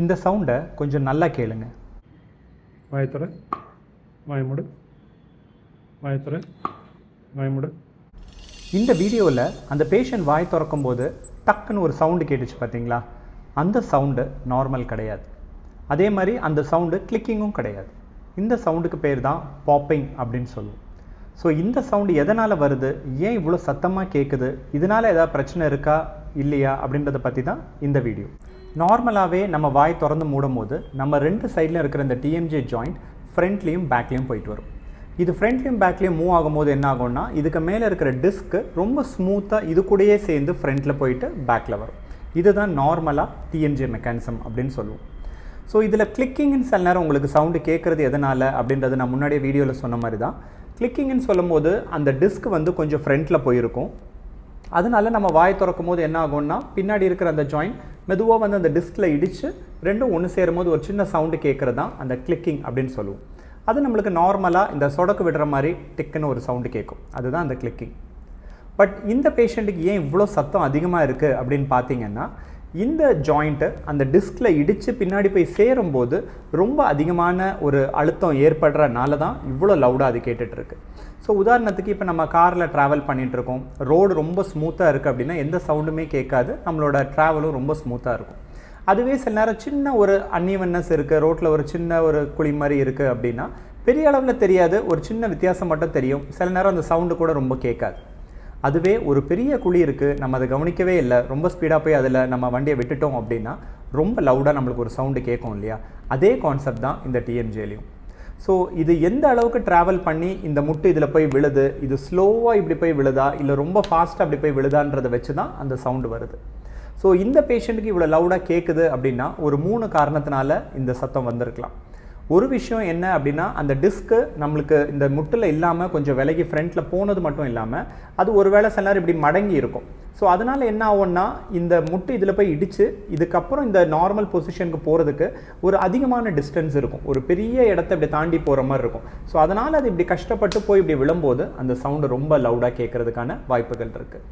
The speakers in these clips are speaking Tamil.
இந்த சவுண்டை கொஞ்சம் நல்லா கேளுங்க. வாயத்துற வாயமுடு வாயத்துற வாயமுடு. இந்த வீடியோவில் அந்த பேஷண்ட் வாய் திறக்கும் போது டக்குன்னு ஒரு சவுண்டு கேட்டுச்சு பார்த்தீங்களா அந்த சவுண்டு நார்மல் கிடையாது. அதே மாதிரி அந்த சவுண்டு கிளிக்கிங்கும் கிடையாது. இந்த சவுண்டுக்கு பேர் தான் பாப்பிங் அப்படின்னு சொல்லுவோம். ஸோ இந்த சவுண்டு எதனால் வருது? ஏன் இவ்வளோ சத்தமாக கேட்குது இதனால் ஏதாவது பிரச்சனை இருக்கா? இல்லையா? அப்படின்றத பற்றி தான் இந்த வீடியோ. நார்மலாகவே நம்ம வாய் திறந்து மூடும் போது நம்ம ரெண்டு சைடில் இருக்கிற இந்த டிஎம்ஜே ஜாயிண்ட் ஃப்ரண்ட்லேயும் பேக்லேயும் போயிட்டு வரும். இது ஃப்ரண்ட்லேயும் பேக்லேயும் மூவ் ஆகும்போது என்ன ஆகும்னா இதுக்கு மேலே இருக்கிற டிஸ்க்கு ரொம்ப ஸ்மூத்தாக இது கூடயே சேர்ந்து ஃப்ரண்ட்டில் போயிட்டு பேக்கில் வரும். இதுதான் நார்மலாக டிஎம்ஜே மெக்கானிசம் அப்படின்னு சொல்லுவோம். ஸோ இதில் கிளிக்கிங்னு சில நேரம் உங்களுக்கு சவுண்டு கேட்குறது எதனால் அப்படின்றது நான் முன்னாடியே வீடியோவில் சொன்ன மாதிரி தான் கிளிக்கிங்னு சொல்லும்போது அந்த டிஸ்க் வந்து கொஞ்சம் ஃப்ரண்ட்டில் போயிருக்கும். அதனால நம்ம வாய் திறக்கும் போது என்ன ஆகும்னா பின்னாடி இருக்கிற அந்த ஜாயின் மெதுவாக வந்து அந்த டிஸ்கில் இடித்து ரெண்டும் ஒன்று சேரும்போது ஒரு சின்ன சவுண்டு கேட்குறது தான் அந்த கிளிக்கிங் அப்படின்னு சொல்லுவோம். அது நம்மளுக்கு நார்மலாக இந்த சொடக்கு விடுற மாதிரி டிக்குன்னு ஒரு சவுண்டு கேட்கும் அதுதான் அந்த கிளிக்கிங் பட் இந்த பேஷண்ட்டுக்கு ஏன் இவ்வளோ சத்தம் அதிகமாக இருக்குது அப்படின்னு பார்த்தீங்கன்னா இந்த ஜாயிண்ட்டு அந்த டிஸ்கில் இடித்து பின்னாடி போய் சேரும்போது ரொம்ப அதிகமான ஒரு அழுத்தம் ஏற்படுறனால தான் இவ்வளோ லவுடாக அது கேட்டுட்ருக்கு. ஸோ உதாரணத்துக்கு இப்போ நம்ம காரில் ட்ராவல் பண்ணிகிட்ருக்கோம் ரோடு ரொம்ப ஸ்மூத்தாக இருக்குது அப்படின்னா எந்த சவுண்டுமே கேட்காது. நம்மளோட ட்ராவலும் ரொம்ப ஸ்மூத்தாக இருக்கும். அதுவே சில நேரம் சின்ன ஒரு அன்னிவன்னஸ் இருக்குது ரோட்டில் ஒரு சின்ன ஒரு குழி மாதிரி இருக்குது அப்படின்னா பெரிய அளவில் தெரியாது. ஒரு சின்ன வித்தியாசம் மட்டும் தெரியும். சில நேரம் அந்த சவுண்டு கூட ரொம்ப கேட்காது. அதுவே ஒரு பெரிய குழி இருக்குது நம்ம அதை கவனிக்கவே இல்லை. ரொம்ப ஸ்பீடாக போய் அதில் நம்ம வண்டியை விட்டுட்டோம் அப்படின்னா ரொம்ப லவுடாக நம்மளுக்கு ஒரு சவுண்டு கேட்கும் இல்லையா? அதே கான்செப்ட் தான் இந்த டிஎன்ஜேலையும் ஸோ இது எந்த அளவுக்கு ட்ராவல் பண்ணி இந்த முட்டு இதில் போய் விழுது? இது ஸ்லோவாக இப்படி போய் விழுதா? இல்லை ரொம்ப ஃபாஸ்ட்டாக அப்படி போய் விழுதான்றதை வச்சு தான் அந்த சவுண்டு வருது. ஸோ இந்த பேஷண்ட்டுக்கு இவ்வளோ லவுடாக கேட்குது அப்படின்னா ஒரு மூணு காரணத்தினால இந்த சத்தம் வந்திருக்கலாம். ஒரு விஷயம் என்ன அப்படின்னா அந்த டிஸ்க்கு நம்மளுக்கு இந்த முட்டில் இல்லாமல் கொஞ்சம் விலகி ஃப்ரண்ட்டில் போனது மட்டும் இல்லாமல் அது ஒரு வேளை சில நேரம் இப்படி மடங்கி இருக்கும். ஸோ அதனால் என்ன ஆகும்னா இந்த முட்டு இதில் போய் இடித்து இதுக்கப்புறம் இந்த நார்மல் பொசிஷனுக்கு போகிறதுக்கு ஒரு அதிகமான டிஸ்டன்ஸ் இருக்கும். ஒரு பெரிய இடத்த இப்படி தாண்டி போகிற மாதிரி இருக்கும். ஸோ அதனால் அது இப்படி கஷ்டப்பட்டு போய் இப்படி விழும்போது அந்த சவுண்டு ரொம்ப லவுடாக கேட்குறதுக்கான வாய்ப்புகள் இருக்குது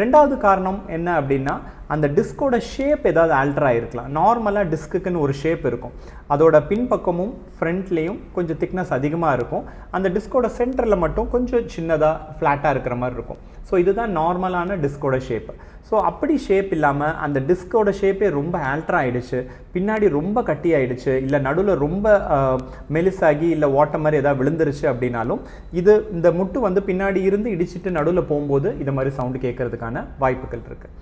ரெண்டாவது காரணம் என்ன அப்படின்னா அந்த டிஸ்கோட ஷேப் ஏதாவது ஆல்டர் ஆகிருக்கலாம் நார்மலாக டிஸ்க்குன்னு ஒரு ஷேப் இருக்கும். அதோட பின்பக்கமும் ஃப்ரண்ட்லேயும் கொஞ்சம் திக்னஸ் அதிகமாக இருக்கும். அந்த டிஸ்கோட சென்டரில் மட்டும் கொஞ்சம் சின்னதாக ஃப்ளாட்டாக இருக்கிற மாதிரி இருக்கும். ஸோ இதுதான் நார்மலான டிஸ்கோட ஷேப் ஸோ அப்படி ஷேப் இல்லாமல் அந்த டிஸ்கோட ஷேப்பே ரொம்ப ஆல்ட்ரா ஆகிடுச்சு பின்னாடி ரொம்ப கட்டி ஆகிடுச்சு இல்லை நடுவில் ரொம்ப மெலிசாகி இல்லை ஓட்ட மாதிரி எதாவது விழுந்துருச்சு அப்படின்னாலும் இது இந்த முட்டு வந்து பின்னாடி இருந்து இடிச்சிட்டு நடுவில் போகும்போது இது மாதிரி சவுண்டு கேட்கறதுக்கான வாய்ப்புகள் இருக்குது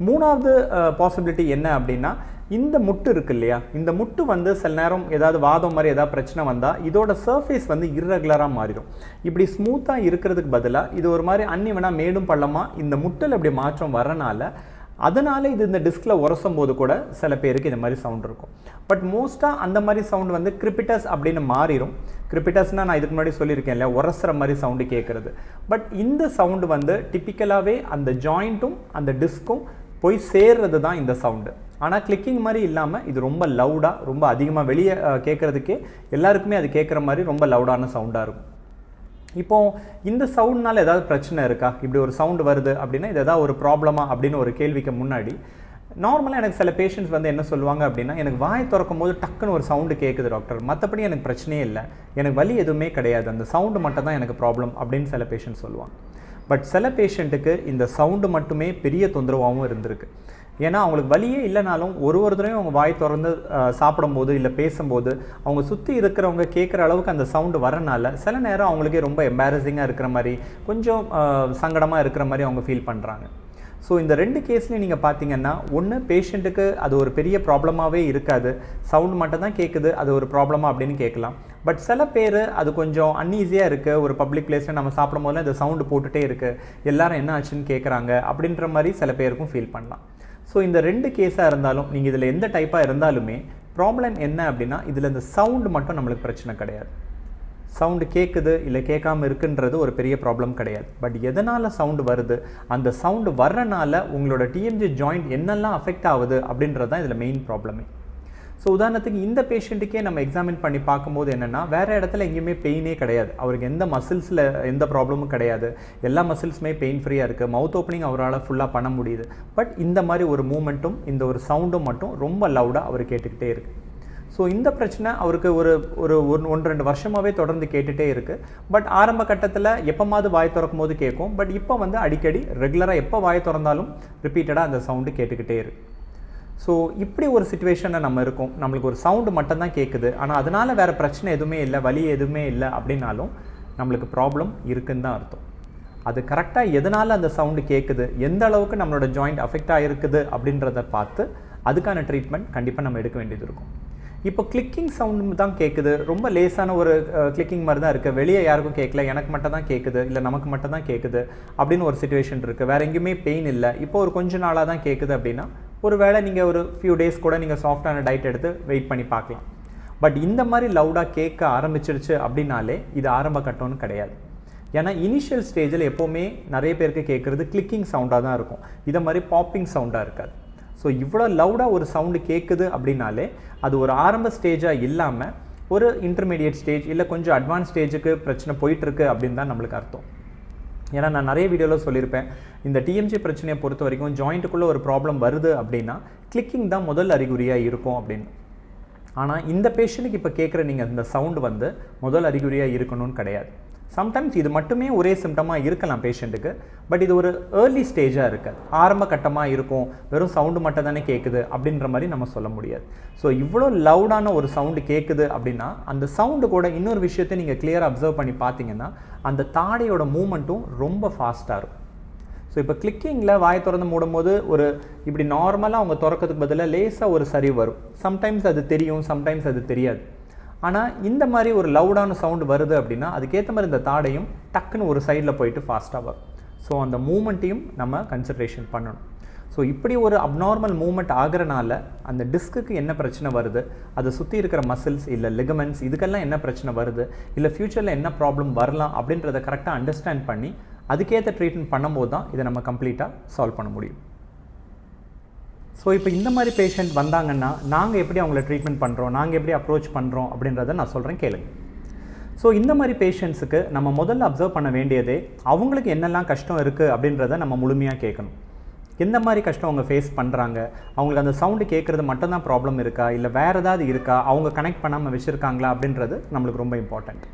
மூணாவது பாசிபிலிட்டி என்ன அப்படின்னா இந்த முட்டு இருக்கு இல்லையா இந்த முட்டு வந்து சில நேரம் ஏதாவது வாதம் மாதிரி ஏதாவது பிரச்சனை வந்தால் இதோட சர்ஃபேஸ் வந்து இர்ரெகுலராக மாறிடும். இப்படி ஸ்மூத்தாக இருக்கிறதுக்கு பதிலாக இது ஒரு மாதிரி அன்னிவனாக மேடும் பள்ளமாக இந்த முட்டில் இப்படி மாற்றம் வரனால அதனால இது இந்த டிஸ்கில் உரசும் போது கூட சில பேருக்கு இந்த மாதிரி சவுண்ட் இருக்கும். பட் மோஸ்ட்டாக அந்த மாதிரி சவுண்ட் வந்து கிரிப்பிட்டஸ் அப்படின்னு மாறிடும் கிரிப்பிட்டஸ்னால் நான் இதுக்கு முன்னாடி சொல்லியிருக்கேன் இல்லையா? உரசுற மாதிரி சவுண்டு கேட்குறது பட் இந்த சவுண்டு வந்து டிப்பிக்கலாகவே அந்த ஜாயிண்ட்டும் அந்த டிஸ்க்கும் போய் சேர்றது தான் இந்த சவுண்டு ஆனால் கிளிக்கிங் மாதிரி இல்லாமல் இது ரொம்ப லவுடாக ரொம்ப அதிகமாக வெளியே கேட்குறதுக்கே எல்லாருக்குமே அது கேட்குற மாதிரி ரொம்ப லவுடான சவுண்டாக இருக்கும். இப்போ இந்த சவுண்ட்னால ஏதாவது பிரச்சனை இருக்கா? இப்படி ஒரு சவுண்டு வருது அப்படின்னா இது ஏதாவது ஒரு ப்ராப்ளமா அப்படின்னு ஒரு கேள்விக்கு முன்னாடி நார்மலாக எனக்கு சில பேஷண்ட்ஸ் வந்து என்ன சொல்லுவாங்க அப்படின்னா எனக்கு வாய் திறக்கும் போது டக்குன்னு ஒரு சவுண்டு கேட்குது டாக்டர் மற்றபடி எனக்கு பிரச்சனையே இல்லை. எனக்கு வலி எதுவுமே கிடையாது. அந்த சவுண்டு மட்டும் தான் எனக்கு ப்ராப்ளம் அப்படின்னு சில பேஷண்ட் சொல்லுவாங்க. பட் சில பேஷண்ட்டுக்கு இந்த சவுண்டு மட்டுமே பெரிய தொந்தரவாகவும் இருந்திருக்கு. ஏன்னா அவங்களுக்கு வழியே இல்லைனாலும் ஒரு ஒரு தடவையும் அவங்க வாய் திறந்து சாப்பிடும்போது இல்லை பேசும்போது அவங்க சுற்றி இருக்கிறவங்க கேட்குற அளவுக்கு அந்த சவுண்டு வரனால சில நேரம் அவங்களுக்கே ரொம்ப எம்பாரசிங்காக இருக்கிற மாதிரி கொஞ்சம் சங்கடமாக இருக்கிற மாதிரி அவங்க ஃபீல் பண்ணுறாங்க ஸோ இந்த ரெண்டு கேஸ்லையும் நீங்கள் பார்த்தீங்கன்னா ஒன்று பேஷண்ட்டுக்கு அது ஒரு பெரிய ப்ராப்ளமாகவே இருக்காது. சவுண்ட் மட்டும் தான் கேட்குது அது ஒரு ப்ராப்ளமா அப்படின்னு கேட்கலாம். பட் சில பேர் அது கொஞ்சம் அன்ஈஸியாக இருக்குது ஒரு பப்ளிக் பிளேஸில் நம்ம சாப்பிடும் போதுல இந்த சவுண்டு போட்டுகிட்டே இருக்குது எல்லாரும் என்ன ஆச்சுன்னு கேட்குறாங்க அப்படின்ற மாதிரி சில பேருக்கும் ஃபீல் பண்ணலாம். ஸோ இந்த ரெண்டு கேஸாக இருந்தாலும் நீங்கள் இதில் எந்த டைப்பாக இருந்தாலுமே ப்ராப்ளம் என்ன அப்படின்னா இதில் இந்த சவுண்டு மட்டும் நம்மளுக்கு பிரச்சனை கிடையாது. சவுண்டு கேட்குது இல்லை கேட்காம இருக்குன்றது ஒரு பெரிய ப்ராப்ளம் கிடையாது. பட் எதனால் சவுண்டு வருது? அந்த சவுண்டு வர்றனால உங்களோட டிஎம்ஜி ஜாயிண்ட் என்னெல்லாம் அஃபெக்ட் ஆகுது அப்படின்றது தான் இதில் மெயின் ப்ராப்ளமே ஸோ உதாரணத்துக்கு இந்த பேஷண்ட்டுக்கே நம்ம எக்ஸாமின் பண்ணி பார்க்கும்போது என்னென்னா வேறு இடத்துல எங்கேயுமே பெயினே கிடையாது. அவருக்கு எந்த மசில்ஸில் எந்த ப்ராப்ளமும் கிடையாது. எல்லா மசில்ஸுமே பெயின் ஃப்ரீயாக இருக்குது மவுத் ஓப்பனிங் அவரால் ஃபுல்லாக பண்ண முடியுது. பட் இந்த மாதிரி ஒரு மூமெண்ட்டும் இந்த ஒரு சவுண்டும் மட்டும் ரொம்ப லவுடாக அவர் கேட்டுக்கிட்டே இருக்குது ஸோ இந்த பிரச்சனை அவருக்கு ஒரு ஒரு ஒன் ஒன்று ரெண்டு வருஷமாகவே தொடர்ந்து கேட்டுகிட்டே இருக்குது பட் ஆரம்ப கட்டத்தில் எப்போமாவது வாய் திறக்கும் போது கேட்கும். பட் இப்போ வந்து அடிக்கடி ரெகுலராக எப்போ வாய் திறந்தாலும் ரிப்பீட்டடாக அந்த சவுண்டு கேட்டுக்கிட்டே இருக்குது ஸோ இப்படி ஒரு சுச்சுவேஷனில் நம்ம இருக்கோம். நம்மளுக்கு ஒரு சவுண்டு மட்டும்தான் கேட்குது ஆனால் அதனால் வேறு பிரச்சனை எதுவுமே இல்லை வலி எதுவுமே இல்லை அப்படின்னாலும் நம்மளுக்கு ப்ராப்ளம் இருக்குன்னு தான் அர்த்தம். அது கரெக்டாக எதனால் அந்த சவுண்டு கேட்குது எந்த அளவுக்கு நம்மளோட ஜாயிண்ட் அஃபெக்ட் ஆகிருக்குது அப்படின்றத பார்த்து அதுக்கான ட்ரீட்மெண்ட் கண்டிப்பாக நம்ம எடுக்க வேண்டியது இருக்கும். இப்போ கிளிக்கிங் சவுண்டு தான் கேட்குது ரொம்ப லேசான ஒரு கிளிக்கிங் மாதிரி தான் இருக்குது வெளியே யாருக்கும் கேட்கல எனக்கு மட்டும் தான் கேட்குது இல்லை நமக்கு மட்டும் தான் கேட்குது அப்படின்னு ஒரு சுச்சுவேஷன் இருக்குது வேறு எங்கேயுமே பெயின் இல்லை. இப்போ ஒரு கொஞ்ச நாளாக தான் கேட்குது அப்படின்னா ஒரு வேளை நீங்கள் ஒரு ஃபியூ டேஸ் கூட நீங்கள் சாஃப்டான டயட் எடுத்து வெயிட் பண்ணி பார்க்கலாம். பட் இந்த மாதிரி லவுடாக கேட்க ஆரம்பிச்சிருச்சு அப்படின்னாலே இது ஆரம்ப கட்டம்னு கிடையாது. ஏன்னா இனிஷியல் ஸ்டேஜில் எப்போவுமே நிறைய பேருக்கு கேட்குறது கிளிக்கிங் சவுண்டாக தான் இருக்கும். இதை மாதிரி பாப்பிங் சவுண்டாக இருக்காது. ஸோ இவ்வளோ லவுடாக ஒரு சவுண்டு கேட்குது அப்படின்னாலே அது ஒரு ஆரம்ப ஸ்டேஜாக இல்லாமல் ஒரு இன்டர்மீடியட் ஸ்டேஜ் இல்லை கொஞ்சம் அட்வான்ஸ் ஸ்டேஜுக்கு பிரச்சனை போயிட்டுருக்கு அப்படின்னு தான் நம்மளுக்கு அர்த்தம். ஏன்னா நான் நிறைய வீடியோவில் சொல்லியிருப்பேன். இந்த டிஎம்ஜி பிரச்சனையை பொறுத்த வரைக்கும் ஜாயிண்ட்டுக்குள்ளே ஒரு ப்ராப்ளம் வருது அப்படின்னா கிளிக்கிங் தான் முதல் அறிகுறியாக இருக்கும் அப்படின்னு. ஆனால் இந்த பேஷண்ட்டுக்கு இப்போ கேட்குற நீங்கள் இந்த சவுண்டு வந்து முதல் அறிகுறியாக இருக்கணும்னு கிடையாது. சம்டைம்ஸ் இது மட்டுமே ஒரே சிம்டமாக இருக்கலாம் பேஷண்ட்டுக்கு பட் இது ஒரு ஏர்லி ஸ்டேஜாக இருக்குது. ஆரம்ப கட்டமாக இருக்கும். வெறும் சவுண்டு மட்டும் தானே கேட்குது அப்படின்ற மாதிரி நம்ம சொல்ல முடியாது. ஸோ இவ்வளோ லவுடான ஒரு சவுண்டு கேட்குது அப்படின்னா அந்த சவுண்டு கூட இன்னொரு விஷயத்தை நீங்கள் கிளியராக அப்சர்வ் பண்ணி பார்த்தீங்கன்னா அந்த தாடையோட மூமெண்ட்டும் ரொம்ப ஃபாஸ்ட்டாக இருக்கும். ஸோ இப்போ கிளிக்கிங்கில் வாய் திறந்து மூடும்போது ஒரு இப்படி நார்மலாக அவங்க திறக்கிறதுக்கு பதிலாக லேசாக ஒரு சரி வரும். சம்டைம்ஸ் அது தெரியும் சம்டைம்ஸ் அது தெரியாது. ஆனால் இந்த மாதிரி ஒரு லவுடான சவுண்டு வருது அப்படின்னா அதுக்கேற்ற மாதிரி இந்த தாடையும் டக்குன்னு ஒரு சைடில் போயிட்டு ஃபாஸ்ட்டாக வரும். ஸோ அந்த மூமெண்ட்டையும் நம்ம கன்சிட்ரேஷன் பண்ணணும். ஸோ இப்படி ஒரு அப்நார்மல் மூமெண்ட் ஆகிறனால அந்த டிஸ்க்குக்கு என்ன பிரச்சனை வருது? அதை சுற்றி இருக்கிற மசில்ஸ் இல்லை லிகமெண்ட்ஸ் இதுக்கெல்லாம் என்ன பிரச்சனை வருது? இல்லை ஃப்யூச்சரில் என்ன ப்ராப்ளம் வரலாம் அப்படின்றத கரெக்டாக அண்டர்ஸ்டாண்ட் பண்ணி அதுக்கேற்ற ட்ரீட்மெண்ட் பண்ணும்போது தான் இதை நம்ம கம்ப்ளீட்டாக சால்வ் பண்ண முடியும். ஸோ இப்போ இந்த மாதிரி பேஷண்ட் வந்தாங்கன்னா நாங்கள் எப்படி அவங்கள ட்ரீட்மெண்ட் பண்ணுறோம் நாங்கள் எப்படி அப்ரோச் பண்ணுறோம் அப்படின்றத நான் சொல்கிறேன் கேளுங்க. ஸோ இந்த மாதிரி பேஷண்ட்ஸுக்கு நம்ம முதல்ல அப்சர்வ் பண்ண வேண்டியதே அவங்களுக்கு என்னெல்லாம் கஷ்டம் இருக்குது அப்படின்றத நம்ம முழுமையாக கேட்கணும். எந்த மாதிரி கஷ்டம் அவங்க ஃபேஸ் பண்ணுறாங்க அவங்களுக்கு அந்த சவுண்டு கேட்குறது மட்டும்தான் ப்ராப்ளம் இருக்கா? இல்லை வேறு ஏதாவது இருக்கா? அவங்க கனெக்ட் பண்ணாமல் வச்சுருக்காங்களா? அப்படின்றது நம்மளுக்கு ரொம்ப இம்பார்ட்டண்ட்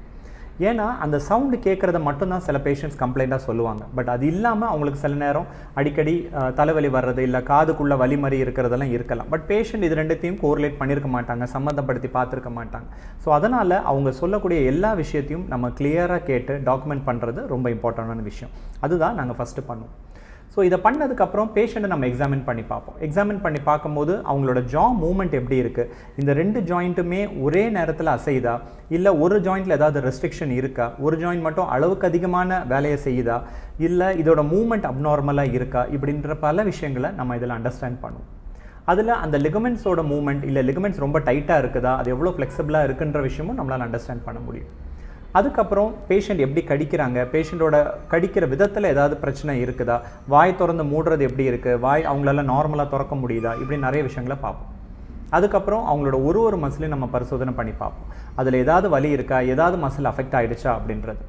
ஏன்னா அந்த சவுண்டு கேட்குறத மட்டும்தான் சில பேஷண்ட்ஸ் கம்ப்ளைண்ட்டாக சொல்லுவாங்க. பட் அது இல்லாமல் அவங்களுக்கு சில நேரம் அடிக்கடி தலைவலி வர்றது இல்லை காதுக்குள்ளே வலி மாதிரி இருக்கிறதெல்லாம் இருக்கலாம். பட் பேஷண்ட் இது ரெண்டுத்தையும் கோரிலேட் பண்ணியிருக்க மாட்டாங்க சம்மந்தப்படுத்தி பார்த்துருக்க மாட்டாங்க. ஸோ அதனால் அவங்க சொல்லக்கூடிய எல்லா விஷயத்தையும் நம்ம கிளியராக கேட்டு டாக்குமெண்ட் பண்ணுறது ரொம்ப இம்பார்ட்டண்டான விஷயம். அதுதான் நாங்கள் ஃபஸ்ட்டு பண்ணுவோம். ஸோ இதை பண்ணதுக்கப்புறம் பேஷண்ட்டை நம்ம எக்ஸாமின் பண்ணி பார்ப்போம். எக்ஸாமின் பண்ணி பார்க்கும்போது அவங்களோட ஜா மூமெண்ட் எப்படி இருக்குது இந்த ரெண்டு ஜாயிண்ட்டுமே ஒரே நேரத்தில் அசையுதா? இல்லை ஒரு ஜாயிண்ட்டில் ஏதாவது ரெஸ்ட்ரிக்ஷன் இருக்கா? ஒரு ஜாயிண்ட் மட்டும் அளவுக்கு அதிகமான வேலையை செய்யுதா? இல்லை இதோட மூமெண்ட் அப்நார்மலாக இருக்கா? இப்படின்ற பல விஷயங்களை நம்ம இதில் அண்டர்ஸ்டாண்ட் பண்ணுவோம். அதில் அந்த லிகமெண்ட்ஸோட மூமெண்ட் இல்லை லிகமெண்ட்ஸ் ரொம்ப டைட்டாக இருக்குதா? அது எவ்வளோ ஃப்ளெக்சிபிளாக இருக்குன்ற விஷயமும் நம்மளால் அண்டர்ஸ்டாண்ட் பண்ண முடியும். அதுக்கப்புறம் பேஷண்ட் எப்படி கடிக்கிறாங்க? பேஷண்ட்டோட கடிக்கிற விதத்தில் ஏதாவது பிரச்சனை இருக்குதா? வாய் திறந்து மூடுறது எப்படி இருக்குது வாய் அவங்களால நார்மலாக திறக்க முடியுதா? இப்படி நிறைய விஷயங்களை பார்ப்போம். அதுக்கப்புறம் அவங்களோட ஒரு ஒரு மசிலையும் நம்ம பரிசோதனை பண்ணி பார்ப்போம். அதில் ஏதாவது வலி இருக்கா? ஏதாவது மசில் அஃபெக்ட் ஆகிடுச்சா அப்படின்றது.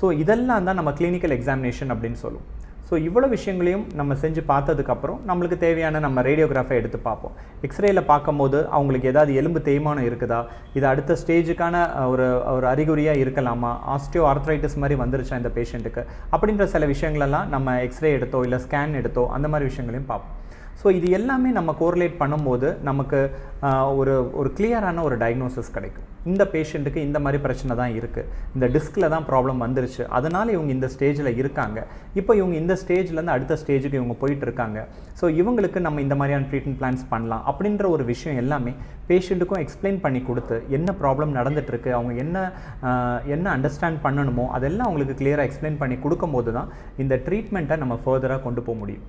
ஸோ இதெல்லாம் தான் நம்ம கிளினிக்கல் எக்ஸாமினேஷன் அப்படின்னு சொல்லுவோம். ஸோ இவ்வளோ விஷயங்களையும் நம்ம செஞ்சு பார்த்ததுக்கப்புறம் நம்மளுக்கு தேவையான நம்ம ரேடியோகிராஃபை எடுத்து பார்ப்போம். எக்ஸ்ரேயில் பார்க்கும்போது அவங்களுக்கு ஏதாவது எலும்பு தேய்மானம் இருக்குதா? இது அடுத்த ஸ்டேஜுக்கான ஒரு ஒரு அறிகுறியாக இருக்கலாமா? ஆஸ்டியோ ஆர்த்ரைட்டிஸ் மாதிரி வந்துருச்சா இந்த பேஷண்ட்டுக்கு அப்படின்ற சில விஷயங்களெல்லாம் நம்ம எக்ஸ்ரே எடுத்தோ இல்லை ஸ்கேன் எடுத்தோ அந்த மாதிரி விஷயங்களையும் பார்ப்போம். ஸோ இது எல்லாமே நம்ம கோரிலேட் பண்ணும்போது நமக்கு ஒரு ஒரு கிளியரான ஒரு டயக்னோசிஸ் கிடைக்கும். இந்த பேஷண்ட்டுக்கு இந்த மாதிரி பிரச்சனை தான் இருக்குது இந்த டிஸ்கில் தான் ப்ராப்ளம் வந்துருச்சு. அதனால் இவங்க இந்த ஸ்டேஜில் இருக்காங்க. இப்போ இவங்க இந்த ஸ்டேஜ்லேருந்து அடுத்த ஸ்டேஜுக்கு இவங்க போயிட்டு இருக்காங்க. ஸோ இவங்களுக்கு நம்ம இந்த மாதிரியான ட்ரீட்மெண்ட் பிளான்ஸ் பண்ணலாம். அப்படின்ற ஒரு விஷயம் எல்லாமே பேஷண்ட்டுக்கும் எக்ஸ்பிளைன் பண்ணி கொடுத்து என்ன ப்ராப்ளம் நடந்துகிட்ருக்கு அவங்க என்ன என்ன அண்டர்ஸ்டாண்ட் பண்ணணுமோ அதெல்லாம் அவங்களுக்கு கிளியராக எக்ஸ்பிளைன் பண்ணி கொடுக்கும்போது தான் இந்த ட்ரீட்மெண்ட்டை நம்ம ஃபர்தராக கொண்டு போக முடியும்.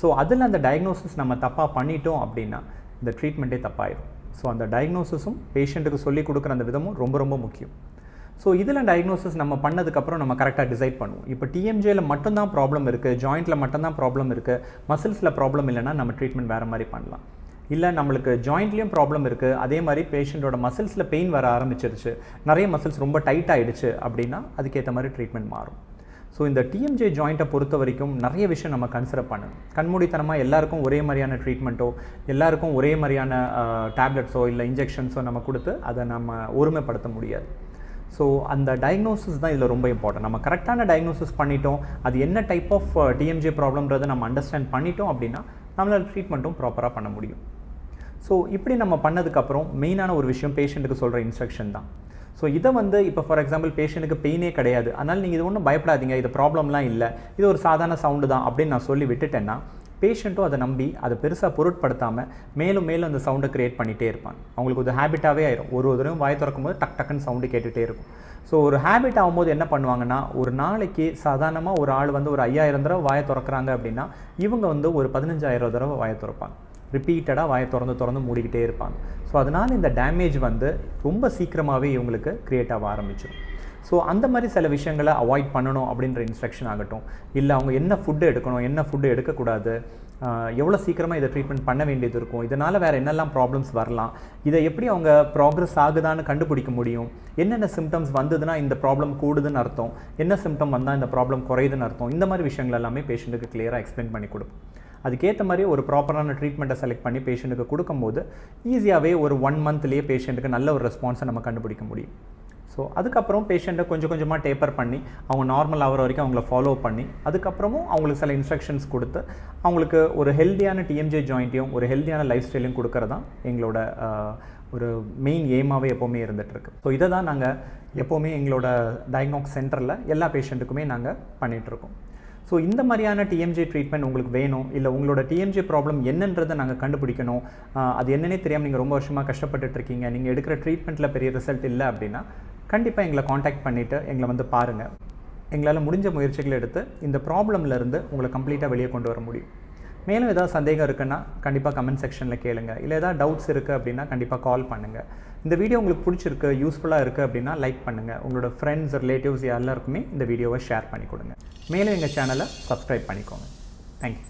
ஸோ அதில் அந்த டயக்னோசிஸ் நம்ம தப்பாக பண்ணிட்டோம் அப்படின்னா இந்த ட்ரீட்மெண்ட்டே தப்பாயிடும் ஸோ அந்த டயக்னோசிஸும் பேஷண்ட்டுக்கு சொல்லி கொடுக்குற அந்த விதமும் ரொம்ப ரொம்ப முக்கியம். ஸோ இதில் டயக்னோசிஸ் நம்ம பண்ணதுக்கப்புறம் நம்ம கரெக்டாக டிசைட் பண்ணுவோம். இப்போ டிஎம்ஜேயில் மட்டும்தான் ப்ராப்ளம் இருக்குது ஜாயிண்ட்டில் மட்டும்தான் ப்ராப்ளம் இருக்குது மசில்ஸில் ப்ராப்ளம் இல்லைன்னா நம்ம ட்ரீட்மெண்ட் வேறு மாதிரி பண்ணலாம். இல்லை நம்மளுக்கு ஜாயிண்ட்லேயும் ப்ராப்ளம் இருக்குது அதே மாதிரி பேஷண்ட்டோட மசில்ஸில் பெயின் வர ஆரம்பிச்சிருச்சு நிறைய மசில்ஸ் ரொம்ப டைட் ஆகிடுச்சு அப்படின்னா அதுக்கேற்ற மாதிரி ட்ரீட்மெண்ட் மாறும். ஸோ இந்த டிஎம்ஜே ஜாயிண்ட்டை பொறுத்த வரைக்கும் நிறைய விஷயம் நம்ம கன்சிடர் பண்ணணும். கண்மூடித்தனமாக எல்லாருக்கும் ஒரே மாதிரியான ட்ரீட்மெண்ட்டோ எல்லாருக்கும் ஒரே மாதிரியான டேப்லெட்ஸோ இல்லை இன்ஜெக்ஷன்ஸோ நம்ம கொடுத்து அதை நம்ம ஒருமைப்படுத்த முடியாது. ஸோ அந்த டயக்னோசிஸ் தான் இதில் ரொம்ப இம்பார்ட்டன்ட் நம்ம கரெக்டான டயக்னோசிஸ் பண்ணிட்டோம். அது என்ன டைப் ஆஃப் டிஎம்ஜே ப்ராப்ளம்ன்றதை நம்ம அண்டர்ஸ்டாண்ட் பண்ணிட்டோம் அப்படின்னா நம்மளால் ட்ரீட்மெண்ட்டும் ப்ராப்பராக பண்ண முடியும். ஸோ இப்படி நம்ம பண்ணதுக்கப்புறம் மெயினான ஒரு விஷயம் பேஷண்ட்டுக்கு சொல்கிற இன்ஸ்ட்ரக்ஷன் தான். ஸோ இதை வந்து இப்போ ஃபார் எக்ஸாம்பிள் பேஷண்ட்டுக்கு பெயினே கிடையாது. அதனால் நீங்கள் இது ஒன்றும் பயப்படாதீங்க. இது ப்ராப்ளம்லாம் இல்லை. இது ஒரு சாதாரண சவுண்டு தான் அப்படின்னு நான் சொல்லி விட்டுட்டேன்னா பேஷண்ட்டும் அதை நம்பி அதை பெருசாக பொருட்படுத்தாமல் மேலும் மேலும் அந்த சவுண்டை க்ரியேட் பண்ணிகிட்டே இருப்பாங்க. அவங்களுக்கு ஒரு ஹேபிட்டாகவே ஆயிரும். ஒரு ஒரு தடவையும் வாய் திறக்கும் போது டக் டக்குன்னு சவுண்டு கேட்டுகிட்டே இருக்கும். ஸோ ஒரு ஹேபிட் ஆகும்போது என்ன பண்ணுவாங்கன்னா ஒரு நாளைக்கு சாதாரணமாக ஒரு ஆள் வந்து ஒரு ஐயாயிரம் தடவை வாயை திறக்கிறாங்க அப்படின்னா இவங்க வந்து ஒரு பதினஞ்சாயிரம் தடவை வாயை திறப்பாங்க. ரிப்பீட்டடாக வாயை திறந்து திறந்து மூடிக்கிட்டே இருப்பாங்க. ஸோ அதனால் இந்த டேமேஜ் வந்து ரொம்ப சீக்கிரமாகவே இவங்களுக்கு க்ரியேட் ஆக ஆரம்பிச்சிடும் ஸோ அந்த மாதிரி சில விஷயங்களை அவாய்ட் பண்ணணும் அப்படின்ற இன்ஸ்ட்ரக்ஷன் ஆகட்டும். இல்லை அவங்க என்ன ஃபுட்டு எடுக்கணும் என்ன ஃபுட்டு எடுக்கக்கூடாது எவ்வளோ சீக்கிரமாக இதை ட்ரீட்மெண்ட் பண்ண வேண்டியது இருக்கும் இதனால் வேறு என்னெல்லாம் ப்ராப்ளம்ஸ் வரலாம் இதை எப்படி அவங்க ப்ராக்ரஸ் ஆகுதான்னு கண்டுபிடிக்க முடியும் என்னென்ன சிம்டம்ஸ் வந்ததுன்னா இந்த ப்ராப்ளம் கூடுதுன்னு அர்த்தம் என்ன சிம்டம் வந்தால் இந்த ப்ராப்ளம் குறையுதுன்னு அர்த்தம் இந்த மாதிரி விஷயங்கள் எல்லாமே பேஷண்ட்டுக்கு கிளியராக எக்ஸ்பிளைன் பண்ணி கொடுப்போம். அதுக்கேற்ற மாதிரி ஒரு ப்ராப்பரான ட்ரீட்மெண்ட்டை செலக்ட் பண்ணி பேஷண்ட்டுக்கு கொடுக்கும்போது ஈஸியாகவே ஒரு ஒன் மந்த்லேயே பேஷண்ட்டுக்கு நல்ல ஒரு ரெஸ்பான்ஸை நம்ம கண்டுபிடிக்க முடியும். ஸோ அதுக்கப்புறம் பேஷண்ட்டை கொஞ்சம் கொஞ்சமாக டேப்பர் பண்ணி அவங்க நார்மல் ஆகிற வரைக்கும் அவங்கள ஃபாலோ பண்ணி அதுக்கப்புறமும் அவங்களுக்கு சில இன்ஸ்ட்ரக்ஷன்ஸ் கொடுத்து அவங்களுக்கு ஒரு ஹெல்த்தியான டிஎம்ஜே ஜாயிண்ட்டையும் ஒரு ஹெல்த்தியான லைஃப் ஸ்டைலையும் கொடுக்கறது தான் எங்களோட ஒரு மெயின் எய்மாகவே எப்போவுமே இருந்துகிட்ருக்கு ஸோ இதை தான் நாங்கள் எப்போவுமே எங்களோட டயக்னாக் சென்டரில் எல்லா பேஷண்ட்டுக்குமே நாங்கள் பண்ணிகிட்ருக்கோம் ஸோ இந்த மாதிரியான டிஎம்ஜே ட்ரீட்மெண்ட் உங்களுக்கு வேணும் இல்லை உங்களோட டிஎம்ஜே ப்ராப்ளம் என்னன்றதை நாங்கள் கண்டுபிடிக்கணும். அது என்னன்னே தெரியாமல் நீங்கள் ரொம்ப வருஷமாக கஷ்டப்பட்டுட்டு இருக்கீங்க. நீங்கள் எடுக்கிற ட்ரீட்மெண்ட்டில் பெரிய ரிசல்ட் இல்லை அப்படின்னா கண்டிப்பாக எங்களை காண்டாக்ட் பண்ணிவிட்டு எங்களை வந்து பாருங்கள் எங்களால் முடிஞ்ச முயற்சிகள் எடுத்து இந்த ப்ராப்ளம்லேருந்து உங்களை கம்ப்ளீட்டாக வெளியே கொண்டு வர முடியும். மேலும் ஏதாவது சந்தேகம் இருக்குன்னா கண்டிப்பாக கமெண்ட் செக்ஷனில் கேளுங்க. இல்லை ஏதாவது டவுட்ஸ் இருக்குது அப்படின்னா கண்டிப்பாக கால் பண்ணுங்கள் இந்த வீடியோ உங்களுக்கு பிடிச்சிருக்கு யூஸ்ஃபுல்லாக இருக்குது அப்படின்னா லைக் பண்ணுங்கள் உங்களோட ஃப்ரெண்ட்ஸ் ரிலேட்டிவ்ஸ் எல்லாருக்குமே இந்த வீடியோவை ஷேர் பண்ணி கொடுங்க. மேலும் எங்கள் சேனலை சப்ஸ்கிரைப் பண்ணிக்கோங்க. தேங்க்யூ